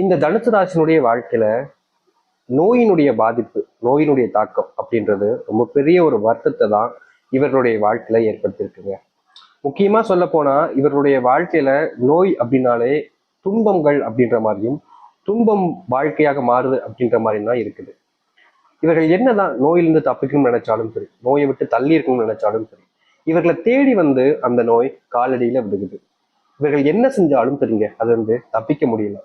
இந்த தனுசு ராசினுடைய வாழ்க்கையில நோயினுடைய பாதிப்பு நோயினுடைய தாக்கம் அப்படின்றது ரொம்ப பெரிய ஒரு வருத்தத்தை தான் இவர்களுடைய வாழ்க்கையில ஏற்படுத்தியிருக்குங்க. முக்கியமா சொல்ல போனா இவர்களுடைய வாழ்க்கையில நோய் அப்படின்னாலே துன்பங்கள் அப்படின்ற மாதிரியும் துன்பம் வாழ்க்கையாக மாறுது அப்படின்ற மாதிரியும் தான் இருக்குது. இவர்கள் என்னதான் நோயிலிருந்து தப்பிக்கணும்னு நினைச்சாலும் சரி நோயை விட்டு தள்ளி இருக்கணும்னு நினைச்சாலும் சரி இவர்களை தேடி வந்து அந்த நோய் காலடியில விடுகுது இவர்கள் என்ன செஞ்சாலும் சரிங்க அது வந்து தப்பிக்க முடியல.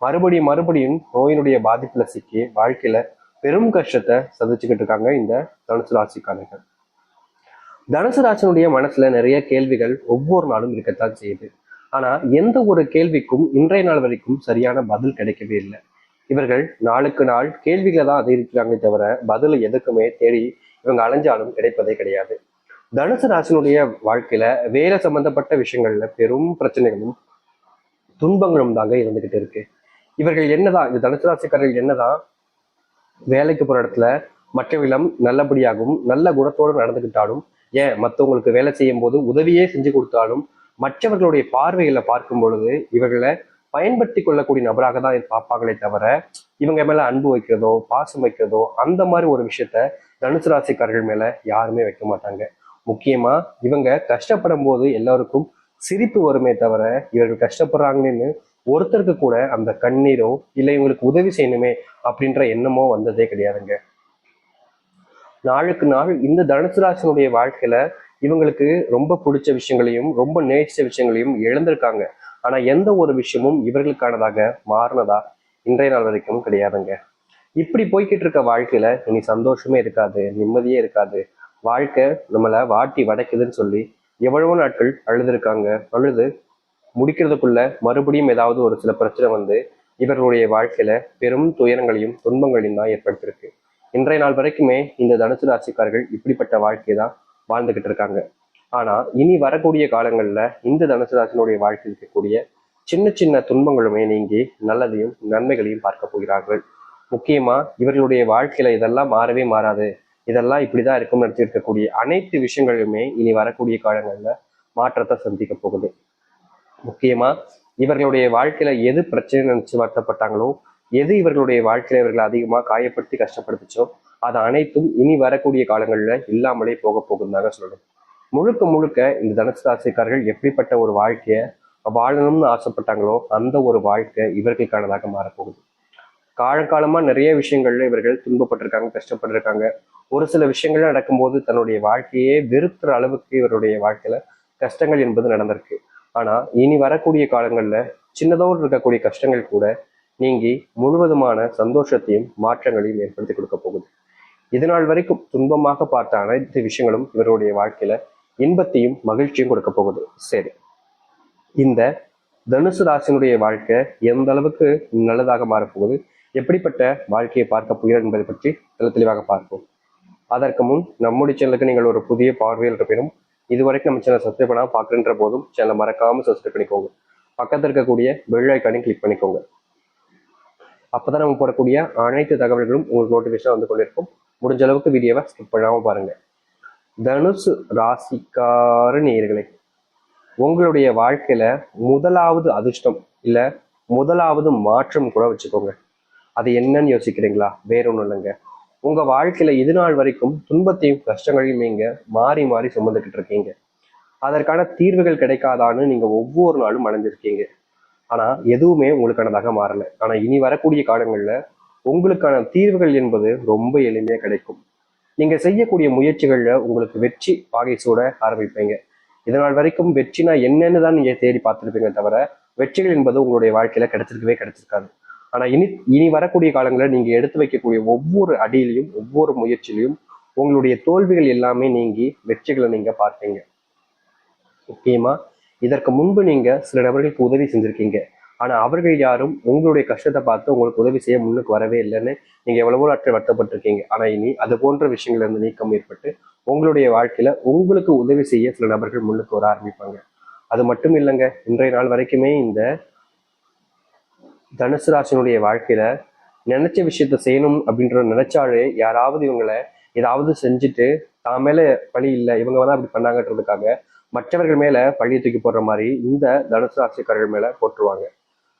மறுபடியும் மறுபடியும் நோயினுடைய பாதிப்புல சிக்கி வாழ்க்கையில பெரும் கஷ்டத்தை சந்திச்சுக்கிட்டு இருக்காங்க இந்த தனுசு ராசிக்காரர்கள். தனுசு ராசினுடைய மனசுல நிறைய கேள்விகள் ஒவ்வொரு நாளும் இருக்கத்தான் செய்யுது. ஆனா எந்த ஒரு கேள்விக்கும் இன்றைய நாள் வரைக்கும் சரியான பதில் கிடைக்கவே இல்லை. இவர்கள் நாளுக்கு நாள் கேள்விகளை தான் அதிகரிக்கிறாங்க தவிர பதில் எதுக்குமே தேடி இவங்க அலைஞ்சாலும் கிடைப்பதே கிடையாது. தனுசு ராசினுடைய வாழ்க்கையில வேலை சம்பந்தப்பட்ட விஷயங்கள்ல பெரும் பிரச்சனைகளும் துன்பங்களும் தாங்க இருந்துகிட்டு இருக்கு. இவர்கள் என்னதான் இந்த தனுசு ராசிக்காரர்கள் என்னதான் வேலைக்கு போற இடத்துல மற்றவர்களும் நல்லபடியாகவும் நல்ல குணத்தோடு நடந்துக்கிட்டாலும் ஏன் மற்றவங்களுக்கு வேலை செய்யும் போது உதவியே செஞ்சு கொடுத்தாலும் மற்றவர்களுடைய பார்வைகளை பார்க்கும் பொழுது இவர்களை பயன்படுத்தி கொள்ளக்கூடிய நபராக தான் பார்ப்பாங்களே தவிர இவங்க மேல அன்பு வைக்கிறதோ பாசம் வைக்கிறதோ அந்த மாதிரி ஒரு விஷயத்த தனுசு ராசிக்காரர்கள் மேல யாருமே வைக்க மாட்டாங்க. முக்கியமா இவங்க கஷ்டப்படும் போது எல்லாருக்கும் சிரிப்பு வருமே தவிர இவர்கள் கஷ்டப்படுறாங்கன்னு ஒருத்தருக்கு கூட அந்த கண்ணீரோ இல்லை இவங்களுக்கு உதவி செய்யணுமே அப்படின்ற எண்ணமோ வந்ததே கிடையாதுங்க. நாளுக்கு நாள் இந்த தனுசு ராசினுடைய வாழ்க்கையில இவங்களுக்கு ரொம்ப பிடிச்ச விஷயங்களையும் ரொம்ப நேசிச்ச விஷயங்களையும் இழந்திருக்காங்க. ஆனா எந்த ஒரு விஷயமும் இவர்களுக்கானதாக மாறினதா இன்றைய நாள் வரைக்கும் கிடையாதுங்க. இப்படி போய்கிட்டு இருக்க வாழ்க்கையில இனி சந்தோஷமே இருக்காது நிம்மதியே இருக்காது. வாழ்க்கை நம்மளை வாட்டி வடைக்குதுன்னு சொல்லி எவ்வளவோ நாட்கள் அழுதுருக்காங்க அழுது முடிக்கிறதுக்குள்ள மறுபடியும் ஏதாவது ஒரு சில பிரச்சனை வந்து இவர்களுடைய வாழ்க்கையில பெரும் துயரங்களையும் துன்பங்களையும் தான் ஏற்படுத்தியிருக்கு. இன்றைய நாள் வரைக்குமே இந்த தனுசு ராசிக்காரர்கள் இப்படிப்பட்ட வாழ்க்கையை தான் வாழ்ந்துகிட்டு இருக்காங்க. ஆனா இனி வரக்கூடிய காலங்கள்ல இந்த தனுசு ராசினுடைய வாழ்க்கையில் இருக்கக்கூடிய சின்ன சின்ன துன்பங்களுமே நீங்கி நல்லதையும் நன்மைகளையும் பார்க்க போகிறார்கள். முக்கியமா இவர்களுடைய வாழ்க்கையில இதெல்லாம் மாறவே மாறாது. இதெல்லாம் இப்படிதான் இருக்கும்னு நினைச்சிருக்கக்கூடிய அனைத்து விஷயங்களுமே இனி வரக்கூடிய காலங்கள்ல மாற்றத்தை சந்திக்க போகுது. முக்கியமா இவர்களுடைய வாழ்க்கையில எது பிரச்சனை நினைச்சு வருத்தப்பட்டாங்களோ எது இவர்களுடைய வாழ்க்கையில இவர்களை அதிகமா காயப்படுத்தி கஷ்டப்படுத்துச்சோ அது அனைத்தும் இனி வரக்கூடிய காலங்களில் இல்லாமலே போக போகுதுன்னு சொல்லணும். முழுக்க முழுக்க இந்த தனுசு ராசிக்காரர்கள் எப்படிப்பட்ட ஒரு வாழ்க்கைய வாழணும்னு ஆசைப்பட்டாங்களோ அந்த ஒரு வாழ்க்கை இவர்களுக்கானதாக மாறப்போகுது. காலங்காலமாக நிறைய விஷயங்கள்ல இவர்கள் துன்பப்பட்டிருக்காங்க கஷ்டப்பட்டிருக்காங்க. ஒரு சில விஷயங்கள் நடக்கும்போது தன்னுடைய வாழ்க்கையே வெறுக்கிற அளவுக்கு இவருடைய வாழ்க்கையில கஷ்டங்கள் என்பது நடந்திருக்கு. ஆனா இனி வரக்கூடிய காலங்கள்ல சின்னதோடு இருக்கக்கூடிய கஷ்டங்கள் கூட நீங்கி முழுவதுமான சந்தோஷத்தையும் மாற்றங்களையும் ஏற்படுத்தி கொடுக்க போகுது. இதனால் வரைக்கும் துன்பமாக பார்த்த அனைத்து விஷயங்களும் இவருடைய வாழ்க்கையில இன்பத்தையும் மகிழ்ச்சியும் கொடுக்க போகுது. சரி. இந்த தனுசு ராசினுடைய வாழ்க்கை எந்த அளவுக்கு நல்லதாக மாறப்போகுது எப்படிப்பட்ட வாழ்க்கையை பார்க்க போகிறார் என்பதை பற்றி தெளி தெளிவாக பார்ப்போம். அதற்கு முன் நம்முடைய சேனலுக்கு நீங்கள் ஒரு புதிய பார்வையில் இருப்பினும் இது வரைக்கும் நம்ம சேனல் சப்ஸ்கிரைப் பண்ணாமல் பார்க்குறன்ற போதும் சேனலை மறக்காமல் சப்ஸ்கிரைப் பண்ணிக்கோங்க. பக்கத்தில் இருக்கக்கூடிய பெல் ஐக்கானையும் கிளிக் பண்ணிக்கோங்க. அப்பதான் நம்ம போடக்கூடிய அனைத்து தகவல்களும் உங்களுக்கு நோட்டிஃபிகேஷன் வந்து கொண்டிருக்கும். முடிஞ்ச அளவுக்கு வீடியோவை ஸ்கிப் பண்ணாமல் பாருங்கள் தனுசு ராசிக்கார நேயர்களே உங்களுடைய வாழ்க்கையில் முதலாவது அதிர்ஷ்டம் இல்லை முதலாவது மாற்றம் கூட வச்சுக்கோங்க. அது என்னன்னு யோசிக்கிறீங்களா? வேற ஒன்றும் இல்லைங்க. உங்க வாழ்க்கையில இது நாள் வரைக்கும் துன்பத்தையும் கஷ்டங்களையும் நீங்க மாறி மாறி சுமந்துக்கிட்டு இருக்கீங்க. அதற்கான தீர்வுகள் கிடைக்காதான்னு நீங்க ஒவ்வொரு நாளும் அடைஞ்சிருக்கீங்க ஆனா எதுவுமே உங்களுக்கானதாக மாறல. ஆனா இனி வரக்கூடிய காலங்கள்ல உங்களுக்கான தீர்வுகள் என்பது ரொம்ப எளிமையா கிடைக்கும். நீங்க செய்யக்கூடிய முயற்சிகள்ல உங்களுக்கு வெற்றி பாகை சூட ஆரம்பிப்பீங்க இதனால் வரைக்கும் வெற்றினா என்னன்னு தான் நீங்க தேடி பார்த்துருப்பீங்க தவிர வெற்றிகள் என்பது உங்களுடைய வாழ்க்கையில கிடைச்சிருக்கவே கிடைச்சிருக்காது. ஆனா இனி இனி வரக்கூடிய காலங்களில் நீங்க எடுத்து வைக்கக்கூடிய ஒவ்வொரு அடியிலையும் ஒவ்வொரு முயற்சியிலையும் உங்களுடைய தோல்விகள் எல்லாமே நீங்கி வெற்றிகளை நீங்க பார்ப்பீங்க. முக்கியமா இதற்கு முன்பு நீங்க சில நபர்களுக்கு உதவி செஞ்சிருக்கீங்க. ஆனா அவர்கள் யாரும் உங்களுடைய கஷ்டத்தை பார்த்து உங்களுக்கு உதவி செய்ய முன்னுக்கு வரவே இல்லைன்னு நீங்க எவ்வளவோ நாட்கள் வருத்தப்பட்டிருக்கீங்க. ஆனா இனி அது போன்ற விஷயங்கள்ல இருந்து நீக்கம் ஏற்பட்டு உங்களுடைய வாழ்க்கையில உங்களுக்கு உதவி செய்ய சில நபர்கள் முன்னுக்கு வர ஆரம்பிப்பாங்க. அது மட்டும் இல்லைங்க இன்றைய நாள் வரைக்குமே இந்த தனுசு ராசினுடைய வாழ்க்கையில நினைச்ச விஷயத்த செய்யணும் அப்படின்ற நினைச்சாலே யாராவது இவங்களை ஏதாவது செஞ்சுட்டு தான் மேல பழி இல்லை இவங்க தான் அப்படி பண்ணாங்கன்றதுக்காக மற்றவர்கள் மேல பழியை தூக்கி போடுற மாதிரி இந்த தனுசு ராசிக்காரர்கள் மேல போட்டுருவாங்க.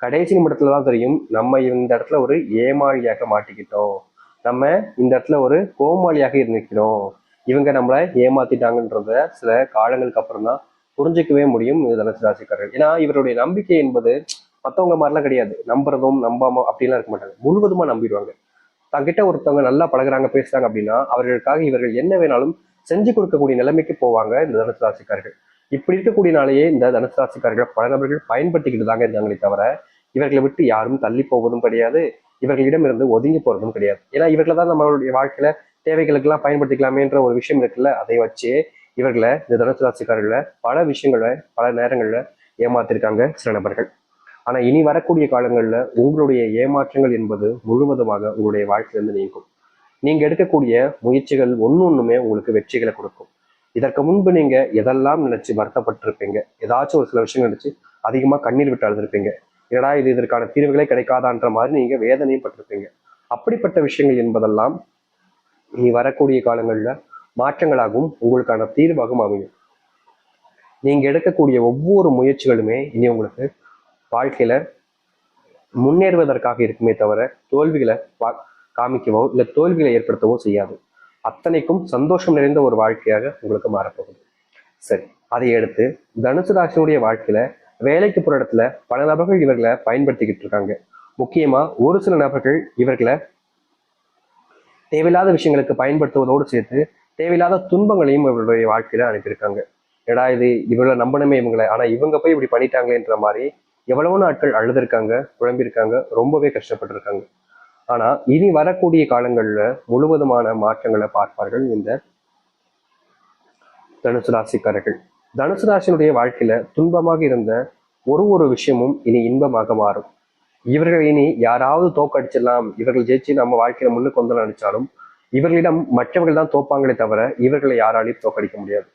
கடைசி நிமிடத்துல தான் தெரியும் நம்ம இந்த இடத்துல ஒரு ஏமாளியாக மாட்டிக்கிட்டோம். நம்ம இந்த இடத்துல ஒரு கோமாளியாக இருந்திருக்கிறோம். இவங்க நம்மளை ஏமாத்திட்டாங்கன்றத சில காலங்களுக்கு அப்புறம் தான் புரிஞ்சிக்கவே முடியும் இந்த தனுசு ராசிக்காரர்கள். ஏன்னா இவருடைய நம்பிக்கை என்பது மற்றவங்க மாதிரிலாம் கிடையாது. நம்புறதும் நம்பாம அப்படிலாம் இருக்க மாட்டாங்க. முழுவதுமா நம்பிடுவாங்க. தங்கிட்ட ஒருத்தவங்க நல்லா பழகுறாங்க பேசுறாங்க அப்படின்னா அவர்களுக்காக இவர்கள் என்ன வேணாலும் செஞ்சு கொடுக்கக்கூடிய நிலைமைக்கு போவாங்க இந்த தனுசு ராசிக்காரர்கள் இப்படி இருக்கக்கூடியனாலேயே இந்த தனுசு ராசிக்காரர்கள் பல நபர்கள் பயன்படுத்திக்கிட்டு தாங்க இருந்தாங்களே தவிர இவர்களை விட்டு யாரும் தள்ளி போவதும் கிடையாது. இவர்களிடம் இருந்து ஒதுங்கி போறதும் கிடையாது. ஏன்னா இவர்களை தான் நம்மளுடைய வாழ்க்கையில தேவைகளுக்கெல்லாம் பயன்படுத்திக்கலாமேன்ற ஒரு விஷயம் இருக்குல்ல? அதை வச்சு இவர்களை இந்த தனுசு ராசிக்காரர்களை பல விஷயங்களை பல நேரங்களில் ஏமாத்திருக்காங்க சில நபர்கள். ஆனால் இனி வரக்கூடிய காலங்களில் உங்களுடைய ஏமாற்றங்கள் என்பது முழுவதுமாக உங்களுடைய வாழ்க்கையிலிருந்து நீங்கும். நீங்க எடுக்கக்கூடிய முயற்சிகள் ஒன்று ஒன்றுமே உங்களுக்கு வெற்றிகளை கொடுக்கும். இதற்கு முன்பு நீங்க எதெல்லாம் நினைச்சு வருத்தப்பட்டிருப்பீங்க? ஏதாச்சும் ஒரு சில விஷயங்கள் நினைச்சு அதிகமா கண்ணீர் விட்டு அழுதுருப்பீங்க. என்னடா இது இதற்கான தீர்வுகளே கிடைக்காதான்ற மாதிரி நீங்க வேதனையும் பட்டிருப்பீங்க. அப்படிப்பட்ட விஷயங்கள் என்பதெல்லாம் இனி வரக்கூடிய காலங்களில் மாற்றங்களாகவும் உங்களுக்கான தீர்வாகவும் அமையும். நீங்க எடுக்கக்கூடிய ஒவ்வொரு முயற்சிகளுமே இனி உங்களுக்கு வாழ்க்கையில முன்னேறுவதற்காக இருக்குமே தவிர தோல்விகளை காமிக்கவோ இல்லை தோல்விகளை ஏற்படுத்தவோ செய்யாது. அத்தனைக்கும் சந்தோஷம் நிறைந்த ஒரு வாழ்க்கையாக உங்களுக்கு மாறப்போகுது. சரி அதை அடுத்து தனுசு ராசினுடைய வாழ்க்கையில வேலைக்கு போற இடத்துல பல நபர்கள் இவர்களை பயன்படுத்திக்கிட்டு இருக்காங்க. முக்கியமா ஒரு சில நபர்கள் இவர்களை தேவையில்லாத விஷயங்களுக்கு பயன்படுத்துவதோடு சேர்த்து தேவையில்லாத துன்பங்களையும் இவருடைய வாழ்க்கையில அனுப்பியிருக்காங்க. ஏடா இது இவங்களை நம்பணுமே இவங்களை ஆனா இவங்க போய் இப்படி பண்ணிட்டாங்களேன்ற மாதிரி எவ்வளவோ நாட்கள் அழுதுருக்காங்க குழம்பியிருக்காங்க ரொம்பவே கஷ்டப்பட்டிருக்காங்க. ஆனா இனி வரக்கூடிய காலங்களில் முழுவதுமான மாற்றங்களை பார்ப்பார்கள் இந்த தனுசு ராசிக்காரர்கள். தனுசு ராசியினுடைய வாழ்க்கையில துன்பமாக இருந்த ஒரு ஒரு விஷயமும் இனி இன்பமாக மாறும். இவர்கள் இனி யாராவது தோக்கடிச்சிடலாம் இவர்கள் ஜெயிச்சு நம்ம வாழ்க்கையில முன்னுக்கு வந்து நினைச்சாலும் இவர்களிடம் மற்றவர்கள் தான் தோப்பாங்களே தவிர இவர்களை யாராலையும் தோக்கடிக்க முடியாது.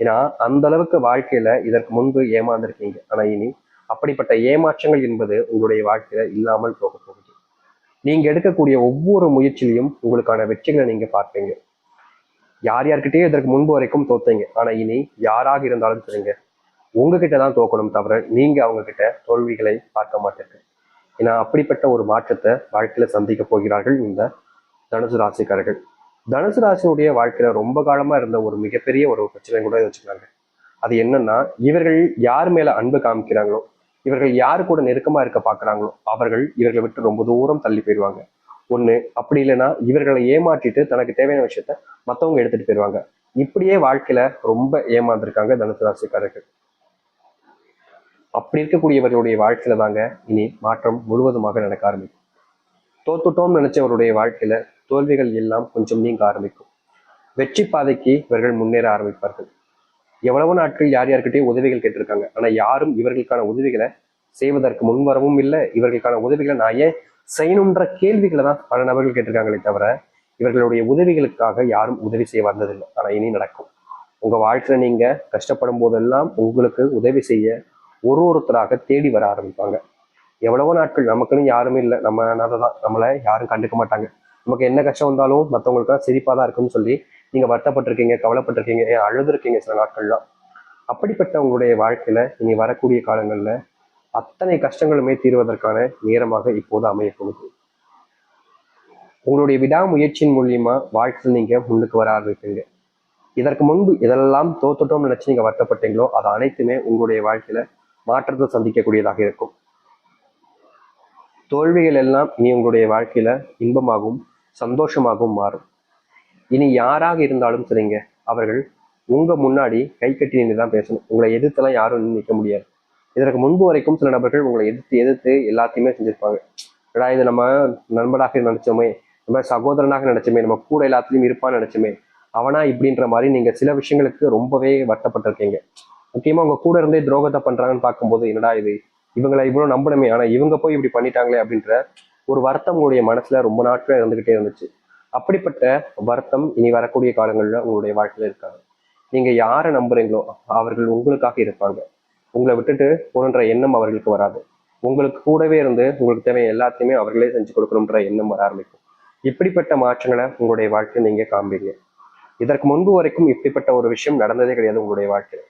ஏன்னா அந்த அளவுக்கு வாழ்க்கையில இதற்கு முன்பு ஏமாந்துருக்கீங்க. ஆனா இனி அப்படிப்பட்ட ஏமாற்றங்கள் என்பது உங்களுடைய வாழ்க்கையில இல்லாமல் போக போகுது. நீங்க எடுக்கக்கூடிய ஒவ்வொரு முயற்சியிலையும் உங்களுக்கான வெற்றிகளை நீங்க பார்ப்பீங்க. யார் யார்கிட்டயும் இதற்கு முன்பு வரைக்கும் தோத்தீங்க. ஆனா இனி யாராக இருந்தாலும் சரிங்க. உங்ககிட்ட தான் தோக்கணும் தவிர நீங்க அவங்க கிட்ட தோல்விகளை பார்க்க மாட்டீங்க. ஏன்னா அப்படிப்பட்ட ஒரு மாற்றத்தை வாழ்க்கையில சந்திக்க போகிறார்கள் இந்த தனுசு ராசிக்காரர்கள். தனுசு ராசியினுடைய வாழ்க்கையில ரொம்ப காலமா இருந்த ஒரு மிகப்பெரிய ஒரு பிரச்சனை கூட வச்சுக்கிறாங்க அது என்னன்னா இவர்கள் யார் மேல அன்பு காமிக்கிறாங்களோ இவர்கள் யார் கூட நெருக்கமா இருக்க பாக்குறாங்களோ அவர்கள் இவர்களை விட்டு ரொம்ப தூரம் தள்ளி போயிடுவாங்க. ஒண்ணு அப்படி இல்லைன்னா இவர்களை ஏமாற்றிட்டு தனக்கு தேவையான விஷயத்த மத்தவங்க எடுத்துட்டு போயிடுவாங்க. இப்படியே வாழ்க்கையில ரொம்ப ஏமாந்துருக்காங்க தனுசு ராசிக்காரர்கள். அப்படி இருக்கக்கூடியவர்களுடைய வாழ்க்கையில தாங்க இனி மாற்றம் முழுவதுமாக நடக்க ஆரம்பிக்கும். தோத்துட்டோம்னு நினைச்சவருடைய வாழ்க்கையில தோல்விகள் எல்லாம் கொஞ்சம் நீங்க ஆரம்பிக்கும். வெற்றி பாதைக்கு இவர்கள் முன்னேற ஆரம்பிப்பார்கள். எவ்வளவு நாட்கள் யார் யார்கிட்டயும் உதவிகள் கேட்டிருக்காங்க. ஆனா யாரும் இவர்களுக்கான உதவிகளை செய்வதற்கு முன்வரவும் இல்லை. இவர்களுக்கான உதவிகளை நான் ஏன் செய்யணுன்ற கேள்விகளை தான் பல நபர்கள் கேட்டிருக்காங்களே தவிர இவர்களுடைய உதவிகளுக்காக யாரும் உதவி செய்ய வந்ததில்லை. ஆனா இனி நடக்கும். உங்க வாழ்க்கையில நீங்க கஷ்டப்படும் போதெல்லாம் உங்களுக்கு உதவி செய்ய ஒரு ஒருத்தராக தேடி வர ஆரம்பிப்பாங்க. எவ்வளவோ நாட்கள் நமக்குன்னு யாருமே இல்லை. நம்ம தான் நம்மளை யாரும் கண்டுக்க மாட்டாங்க. நமக்கு என்ன கஷ்டம் வந்தாலும் மற்றவங்களுக்கு சிரிப்பாக தான் இருக்குன்னு சொல்லி நீங்க வருத்தப்பட்டிருக்கீங்க கவலைப்பட்டிருக்கீங்க ஏன் அழுதுருக்கீங்க சில நாட்கள்லாம். அப்படிப்பட்ட உங்களுடைய வாழ்க்கையில இனி வரக்கூடிய காலங்கள்ல அத்தனை கஷ்டங்களுமே தீர்வதற்கான நேரமாக இப்போது அமைய போகுது உங்களுடைய விடாமுயற்சியின் மூலியமா வாழ்க்கையில் நீங்க முன்னுக்கு வர ஆரம்பிப்பீங்க. இதற்கு முன்பு இதெல்லாம் தோத்துட்டோம்னு நினைச்சு நீங்க வருத்தப்பட்டீங்களோ அது அனைத்துமே உங்களுடைய வாழ்க்கையில மாற்றத்தை சந்திக்கக்கூடியதாக இருக்கும். தோல்விகள் எல்லாம் இனி உங்களுடைய வாழ்க்கையில இன்பமாகவும் சந்தோஷமாகவும் மாறும். இனி யாராக இருந்தாலும் சரிங்க அவர்கள் உங்க முன்னாடி கை கட்டி நின்று தான் பேசணும். உங்களை எதிர்த்தெல்லாம் யாரும் நிற்க முடியாது. இதற்கு முன்பு வரைக்கும் சில நபர்கள் உங்களை எதிர்த்து எதிர்த்து எல்லாத்தையுமே செஞ்சிருப்பாங்க. ஏடா இது நம்ம நண்பனாக நினைச்சோமே நம்ம சகோதரனாக நினைச்சோமே நம்ம கூட எல்லாத்துலயும் இருப்பான்னு நினைச்சோமே அவனா இப்படின்ற மாதிரி நீங்க சில விஷயங்களுக்கு ரொம்பவே வருத்தப்பட்டிருக்கீங்க. முக்கியமா உங்க கூட இருந்தே துரோகத்தை பண்றாங்கன்னு பார்க்கும்போது என்னடா இது? இவங்களை இவ்வளவு நம்பணுமே ஆனா இவங்க போய் இப்படி பண்ணிட்டாங்களே அப்படின்ற ஒரு வருத்தம் உங்களுடைய மனசுல ரொம்ப நாட்களா இருந்துகிட்டே இருந்துச்சு. அப்படிப்பட்ட வருத்தம் இனி வரக்கூடிய காலங்களில் உங்களுடைய வாழ்க்கையில் இருக்காங்க நீங்க யாரை நம்புறீங்களோ அவர்கள் உங்களுக்காக இருப்பாங்க. உங்களை விட்டுட்டு போகணுன்ற எண்ணம் அவர்களுக்கு வராது. உங்களுக்கு கூடவே இருந்து உங்களுக்கு தேவை எல்லாத்தையுமே அவர்களே செஞ்சு கொடுக்கணுன்ற எண்ணம் வர ஆரம்பிக்கும். இப்படிப்பட்ட மாற்றங்களை உங்களுடைய வாழ்க்கையை நீங்க காண்பீங்க. இதற்கு முன்பு வரைக்கும் இப்படிப்பட்ட ஒரு விஷயம் நடந்ததே கிடையாது உங்களுடைய வாழ்க்கையில்.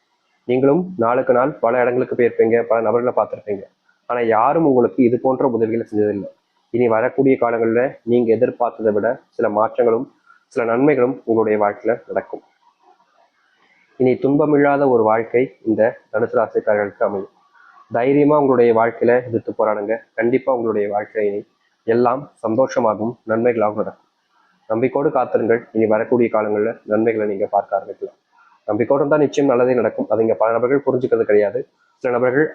நீங்களும் நாளுக்கு நாள் பல இடங்களுக்கு போயிருப்பீங்க பல நபர்களை பார்த்துருப்பீங்க. ஆனா யாரும் உங்களுக்கு இது போன்ற உதவிகளை செஞ்சதில்லை. இனி வரக்கூடிய காலங்களில் நீங்க எதிர்பார்த்ததை விட சில மாற்றங்களும் சில நன்மைகளும் உங்களுடைய வாழ்க்கையில நடக்கும். இனி துன்பமில்லாத ஒரு வாழ்க்கை இந்த தனுசு ராசிக்காரர்களுக்கு அமையும். தைரியமா உங்களுடைய வாழ்க்கையில எதிர்த்து போராடுங்க. கண்டிப்பா உங்களுடைய வாழ்க்கை இனி எல்லாம் சந்தோஷமாகவும் நன்மைகளாகவும் நடக்கும். நம்பிக்கோடு காத்திருங்கள். இனி வரக்கூடிய காலங்களில் நன்மைகளை நீங்க பார்க்க ஆரம்பிக்கலாம். நம்பிக்கோடு தான் நிச்சயம் நல்லதே நடக்கும். அதை இங்கே பல நபர்கள் புரிஞ்சுக்கிறது கிடையாது. சில நபர்கள்